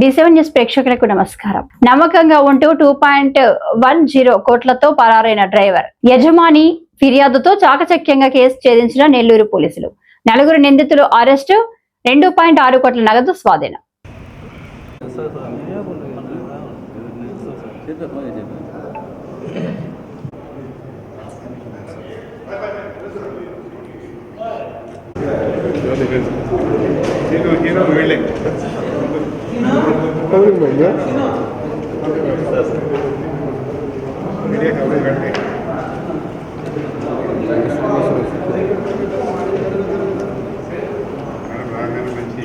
D seven news ప్రేక్షకులకు నమస్కారం. నమ్మకంగా ఉంటూ టూ పాయింట్ వన్ జీరో కోట్లతో పరారైన డ్రైవర్. యజమాని ఫిర్యాదుతో చాకచక్యంగా కేసు ఛేదించిన నెల్లూరు పోలీసులు. నలుగురు నిందితులు అరెస్టు రెండు పాయింట్ ఆరు కోట్ల నగదు స్వాధీనం. హీరో హీరో మీడియా కవరేజ్ పెట్టండి మంచి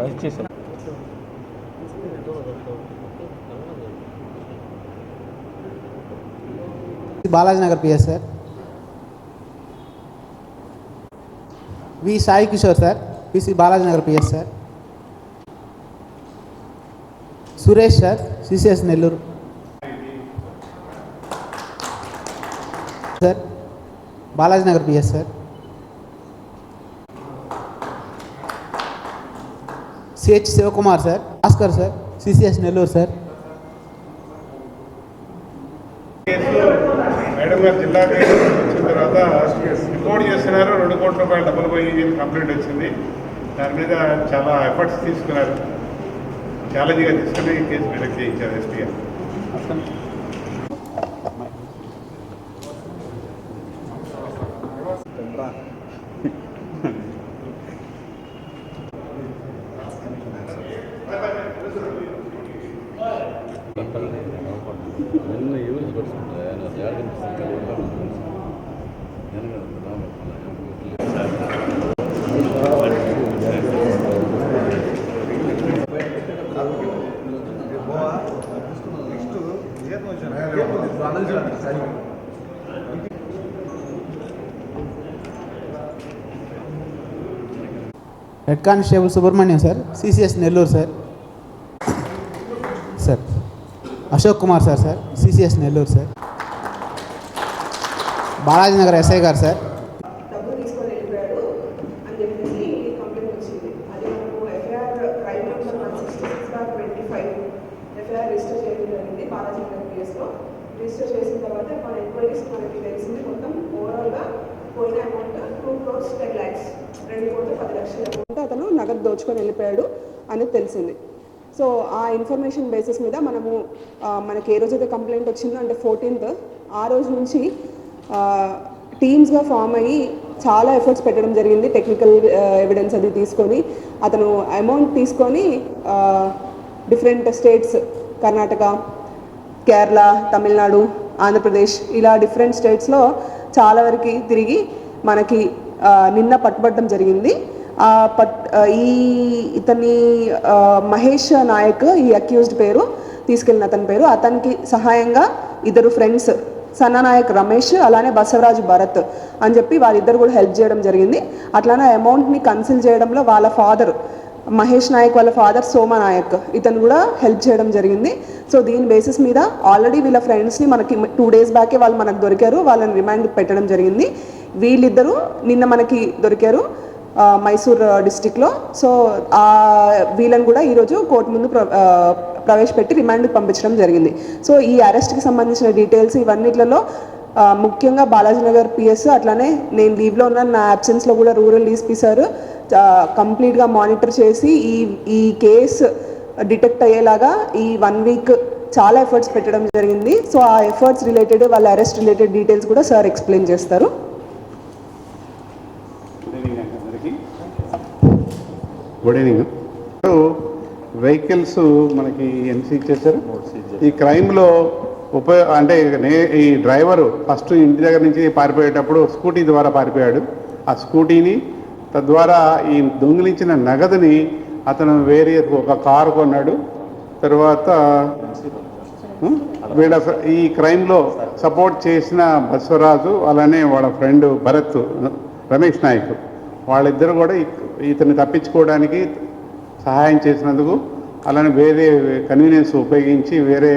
రైస్ చేశాం. Balaji Nagar PS sir. V Sai Kishore sir PC Balaji Nagar PS sir. Suresh sir CCS Nellore. Sir Balaji Nagar PS sir. CH Shivakumar sir Bhaskar sir CCS Nellore sir madam గారు జిల్లా వచ్చిన తర్వాత report చేస్తున్నారు. రెండు కోట్ల రూపాయలు డబ్బులు పోయి కంప్లైంట్ వచ్చింది. దాని మీద చాలా ఎఫర్ట్స్ తీసుకున్నారు. ఛాలెంజ్గా తీసుకుని కేసు మీద చేయించారు ఎస్పీ గారు. నిన్న యూజ్ పడుతుంటే head constable Subrahmanyam sir CCS Nellore sir sir Ashok Kumar sir sir. CCS Nellore sir. Balaji Nagar SI గారు సార్. డబ్బులు తీసుకొని వెళ్ళిపోయాడు వచ్చింది. అది FIR twenty five FIR register చేయడం జరిగింది బాలాజీ రిజిస్టర్ చేసిన తర్వాత మన ఎంక్వైరీస్ మనకి తెలిసింది. మొత్తం ఓవరాల్గా పోయిన amount two crores ten lakhs రెండు కోట్ల పది లక్షల అమౌంట్ అతను నగదు దోచుకొని వెళ్ళిపోయాడు అనేది తెలిసింది. సో ఆ ఇన్ఫర్మేషన్ బేసిస్ మీద మనము మనకి ఏ రోజైతే కంప్లైంట్ వచ్చిందో అంటే ఫోర్టీన్త్ ఆ రోజు నుంచి టీమ్స్గా ఫామ్ అయ్యి చాలా ఎఫర్ట్స్ పెట్టడం జరిగింది టెక్నికల్ ఎవిడెన్స్ అది తీసుకొని అతను అమౌంట్ తీసుకొని డిఫరెంట్ స్టేట్స్ కర్ణాటక కేరళ తమిళనాడు ఆంధ్రప్రదేశ్ ఇలా డిఫరెంట్ స్టేట్స్లో చాలా వరకు తిరిగి మనకి నిన్న పట్టుబడడం జరిగింది. పట్ ఈ ఇతని మహేష్ నాయక్ ఈ అక్యూజ్డ్ పేరు తీసుకెళ్ళిన అతని పేరు. అతనికి సహాయంగా ఇద్దరు ఫ్రెండ్స్ సన్ననాయక్ రమేష్ అలానే బసవరాజు భరత్ అని చెప్పి వాళ్ళిద్దరు కూడా హెల్ప్ చేయడం జరిగింది. అట్లానే అమౌంట్ని కన్సిల్ చేయడంలో వాళ్ళ ఫాదర్ మహేష్ నాయక్ వాళ్ళ ఫాదర్ సోమ నాయక్ ఇతను కూడా హెల్ప్ చేయడం జరిగింది. సో దీని బేసిస్ మీద ఆల్రెడీ వీళ్ళ ఫ్రెండ్స్ని మనకి టూ డేస్ బ్యాకే వాళ్ళు మనకు దొరికారు. వాళ్ళని రిమైండ్ పెట్టడం జరిగింది. వీళ్ళిద్దరూ నిన్న మనకి దొరికారు. మైసూర్ డిస్టిక్లో. సో ఆ వీళ్ళని కూడా ఈరోజు కోర్టు ముందు ప్ర ప్రవేశపెట్టి రిమాండ్కి పంపించడం జరిగింది. సో ఈ అరెస్ట్కి సంబంధించిన డీటెయిల్స్ ఇవన్నిట్లలో ముఖ్యంగా బాలాజీ నగర్ పిఎస్ అట్లానే నేను లీవ్లో ఉన్న నా అబ్సెన్స్లో కూడా రూరల్ డీసీపీ సార్ కంప్లీట్గా మానిటర్ చేసి ఈ ఈ కేసు డిటెక్ట్ అయ్యేలాగా ఈ వన్ వీక్ చాలా ఎఫర్ట్స్ పెట్టడం జరిగింది. సో ఆ ఎఫర్ట్స్ రిలేటెడ్ వాళ్ళ అరెస్ట్ రిలేటెడ్ డీటెయిల్స్ కూడా సార్ ఎక్స్ప్లెయిన్ చేస్తారు. గుడ్ ఈవినింగ్ వెహికల్స్ మనకి ఎన్ని సీజ్ చేశారు? ఈ క్రైమ్లో ఉపయోగ అంటే నే- ఈ డ్రైవరు ఫస్ట్ ఇంటి దగ్గర నుంచి పారిపోయేటప్పుడు స్కూటీ ద్వారా పారిపోయాడు. ఆ స్కూటీని తద్వారా ఈ దొంగిలించిన నగదుని అతను వేరే ఒక కారు కొన్నాడు. తర్వాత? వీళ్ళ ఈ క్రైమ్లో సపోర్ట్ చేసిన బసవరాజు అలానే వాళ్ళ ఫ్రెండ్ భరత్ రమేష్ నాయక్. వాళ్ళిద్దరు కూడా ఇతన్ని తప్పించుకోవడానికి సహాయం చేసినందుకు అలానే వేరే కన్వీనియన్స్ ఉపయోగించి వేరే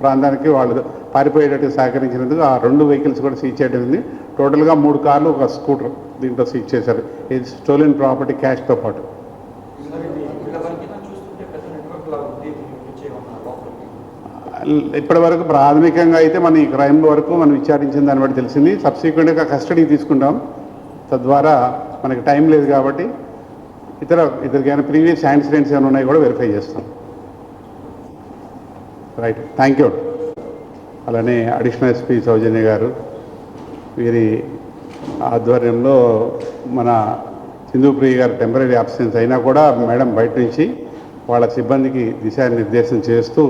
ప్రాంతానికి వాళ్ళు పారిపోయేటట్టు సహకరించినందుకు ఆ రెండు వెహికల్స్ కూడా సీజ్ చేయడం టోటల్గా మూడు కార్లు ఒక స్కూటర్ దీంట్లో సీజ్ చేశారు. ఇది స్టోలెన్ ప్రాపర్టీ క్యాష్తో పాటు. ఇప్పటివరకు ప్రాథమికంగా అయితే మన ఈ క్రైమ్ వరకు మనం విచారించిన దాన్ని బట్టి తెలిసింది. సబ్సిక్వెంట్గా కస్టడీ తీసుకుంటాం. తద్వారా మనకి టైం లేదు కాబట్టి ఇతర ఇతరికైనా ప్రీవియస్ యాక్సిడెంట్స్ ఏమైనా ఉన్నాయి కూడా వెరిఫై చేస్తాం. రైట్. Thank you. అలానే అడిషనల్ ఎస్పీ సౌజన్య గారు వీరి ఆధ్వర్యంలో మన సింధుప్రియ గారు టెంపరీ అబ్సెన్స్ అయినా కూడా మేడం బయట నుంచి వాళ్ళ సిబ్బందికి దిశానిర్దేశం చేస్తూ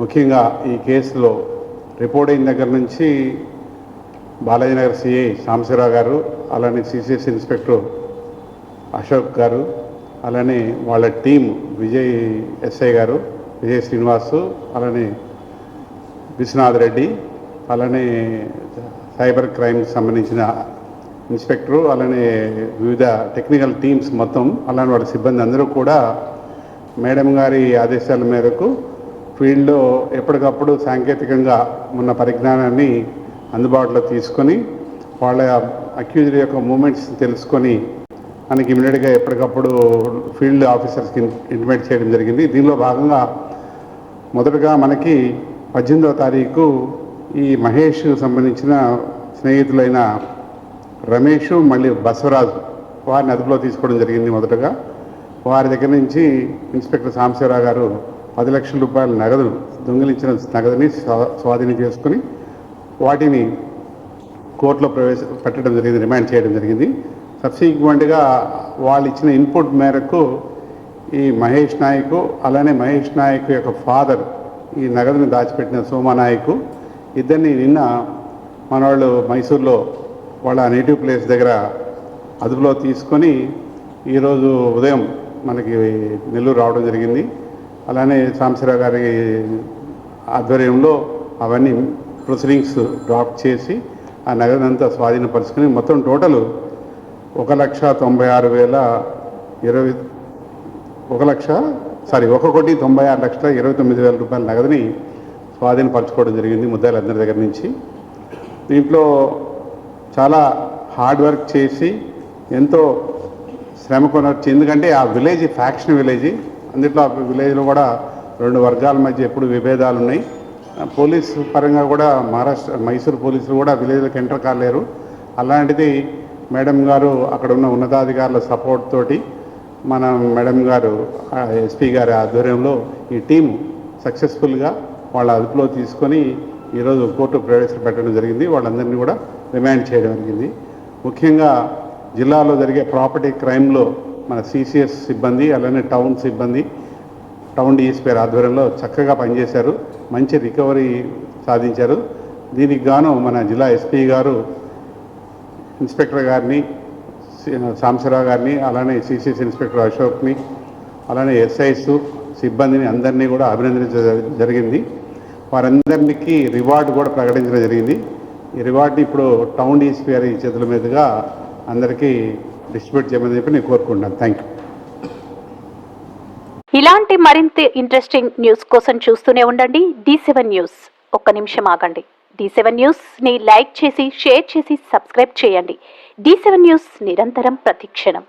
ముఖ్యంగా ఈ కేసులో రిపోర్ట్ అయిన దగ్గర నుంచి బాలాజీ నగర్ సిఐ సాంబశివరావు గారు అలానే సిసిఎస్ ఇన్స్పెక్టర్ అశోక్ గారు అలానే వాళ్ళ టీం విజయ్ ఎస్ఐ గారు విజయ్ శ్రీనివాసు అలానే విశ్వనాథ్ రెడ్డి అలానే సైబర్ క్రైమ్కి సంబంధించిన ఇన్స్పెక్టరు అలానే వివిధ టెక్నికల్ టీమ్స్ మొత్తం అలానే వాళ్ళ సిబ్బంది అందరూ కూడా మేడం గారి ఆదేశాల మేరకు ఫీల్డ్లో ఎప్పటికప్పుడు సాంకేతికంగా ఉన్న పరిజ్ఞానాన్ని అందుబాటులో తీసుకొని వాళ్ళ అక్యూజ్డ్ యొక్క మూమెంట్స్ తెలుసుకొని మనకి ఇమీడియట్గా ఎప్పటికప్పుడు ఫీల్డ్ ఆఫీసర్స్కి ఇంటిమేట్ చేయడం జరిగింది. దీనిలో భాగంగా మొదటగా మనకి పద్దెనిమిదవ తారీఖు ఈ మహేష్ సంబంధించిన స్నేహితులైన రమేష్ మళ్ళీ బసవరాజు వారిని అదుపులో తీసుకోవడం జరిగింది మొదటగా. వారి దగ్గర నుంచి ఇన్స్పెక్టర్ సాంబశివరావు గారు పది లక్షల రూపాయల నగదు దొంగిలించిన నగదుని స్వా- స్వాధీనం చేసుకుని వాటిని కోర్టులో ప్రవేశ పెట్టడం జరిగింది రిమాండ్ చేయడం జరిగింది. సబ్సిక్వెంట్గా వాళ్ళు ఇచ్చిన ఇన్పుట్ మేరకు ఈ మహేష్ నాయక్ అలానే మహేష్ నాయక్ యొక్క ఫాదర్ ఈ నగదుని దాచిపెట్టిన సోమానాయక్ ఇద్దరిని నిన్న మన వాళ్ళు మైసూర్లో వాళ్ళ నేటివ్ ప్లేస్ దగ్గర అదుపులో తీసుకొని ఈరోజు ఉదయం మనకి నెల్లూరు రావడం జరిగింది. అలానే సాంబశివరావు గారి ఆధ్వర్యంలో అవన్నీ ప్రొసీడింగ్స్ డ్రాప్ చేసి ఆ నగదంతా స్వాధీనపరుచుకుని మొత్తం టోటల్ ఒక లక్ష తొంభై ఆరు వేల ఇరవై ఒక లక్ష సారీ ఒక కోటి తొంభై ఆరు లక్షల ఇరవై తొమ్మిది వేల రూపాయల నగదుని స్వాధీనపరచుకోవడం జరిగింది ముద్దాయిలందరి దగ్గర నుంచి. దీంట్లో చాలా హార్డ్ వర్క్ చేసి ఎంతో శ్రమ కొనవచ్చు ఎందుకంటే ఆ విలేజ్ ఫ్యాక్షన్ విలేజ్ అందుట్లో విలేజ్లో కూడా రెండు వర్గాల మధ్య ఎప్పుడు విభేదాలు ఉన్నాయి. పోలీస్ పరంగా కూడా మహారాష్ట్ర మైసూరు పోలీసులు కూడా విలేజ్లకు ఎంటర్ కాలేరు. అలాంటిది మేడం గారు అక్కడ ఉన్న ఉన్నతాధికారుల సపోర్ట్ తోటి మన మేడం గారు ఎస్పీ గారి ఆధ్వర్యంలో ఈ టీము సక్సెస్ఫుల్గా వాళ్ళ అదుపులో తీసుకొని ఈరోజు కోర్టు ప్రవేశపెట్టడం జరిగింది. వాళ్ళందరినీ కూడా రిమాండ్ చేయడం జరిగింది. ముఖ్యంగా జిల్లాలో జరిగే ప్రాపర్టీ క్రైమ్లో మన సిసిఎస్ సిబ్బంది అలానే టౌన్ సిబ్బంది టౌన్ డిఎస్పీ ఆధ్వర్యంలో చక్కగా పనిచేశారు మంచి రికవరీ సాధించారు. దీనికి గాను మన జిల్లా ఎస్పీ గారు ఇన్స్పెక్టర్ గారిని సి- గారిని అలానే సిసిఎస్ ఇన్స్పెక్టర్ అశోక్ని అలానే ఎస్ఐస్ సిబ్బందిని అందరినీ కూడా అభినందించడం జరిగింది. వారందరికీ రివార్డు కూడా ప్రకటించడం జరిగింది. ఈ రివార్డుని ఇప్పుడు టౌన్ డిఎస్పీ గారి చేతుల మీదుగా అందరికీ డిస్ట్రిబ్యూట్ చేయమని చెప్పి నేను కోరుకుంటున్నాను. థ్యాంక్ యూ ఇలాంటి మరింత ఇంట్రెస్టింగ్ న్యూస్ కోసం చూస్తూనే ఉండండి. డి సెవెన్ న్యూస్ ఒక్క నిమిషం ఆగండి. డి సెవెన్ న్యూస్ని లైక్ చేసి షేర్ చేసి సబ్స్క్రైబ్ చేయండి. డి సెవెన్ న్యూస్ నిరంతరం ప్రతిక్షణం.